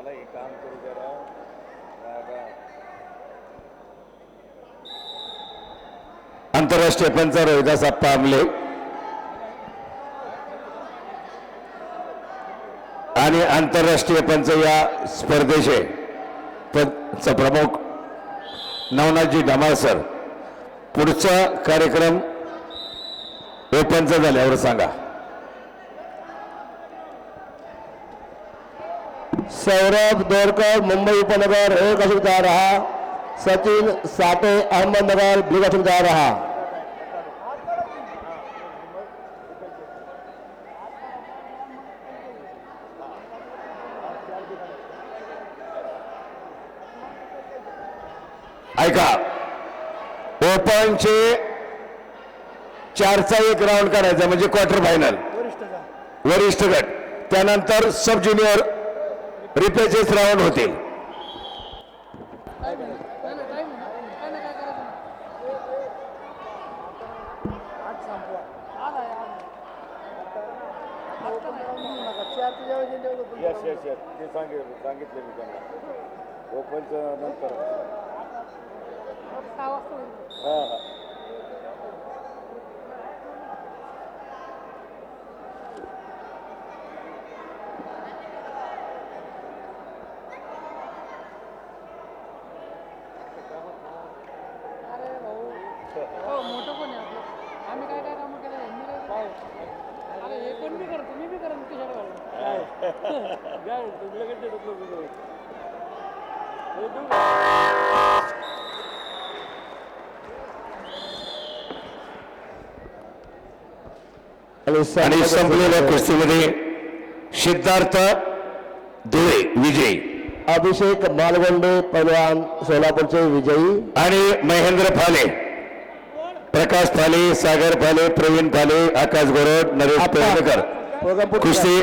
मला हे काम करू जरा. आंतरराष्ट्रीय पंच रोहिदास आप्पा आमले. आणि आंतरराष्ट्रीय पंच या स्पर्धेचे पंच प्रमुख नवनाथजी ढमाळ सर. पुढचा कार्यक्रम हे पंच झाल्यावर सांगा. सौरभ दोरकर मुंबई उपनगर एक असून जा रहा। सचिन साटे अहमदनगर बीग असून जा रहा। ऐका ओपनचे चारचा एक राऊंड करायचा म्हणजे क्वार्टर फायनल वरिष्ठ गट. त्यानंतर सब ज्युनियर रिपेचेस राऊंड होतील. सांगितलं मी त्यांना. ओपनच्या नंतर. हो मोठं पण आहे आपलं. आम्ही काय काय कामं केलं यांनी काय केलं? अरे हे पण मी करतो? मी बी करेन किशोर घालून काय तुला कधी डोकं आणि संपलेल्या कुस्तीमध्ये सिद्धार्थ धुळे विजयी. अभिषेक मालगोंडे पैलवान सोलापूरचे विजयी. आणि महेंद्र फाले. प्रकाश फाले सागर फाले प्रवीण फाले आकाश गोरड नरेश. पेडणेकर कुस्ती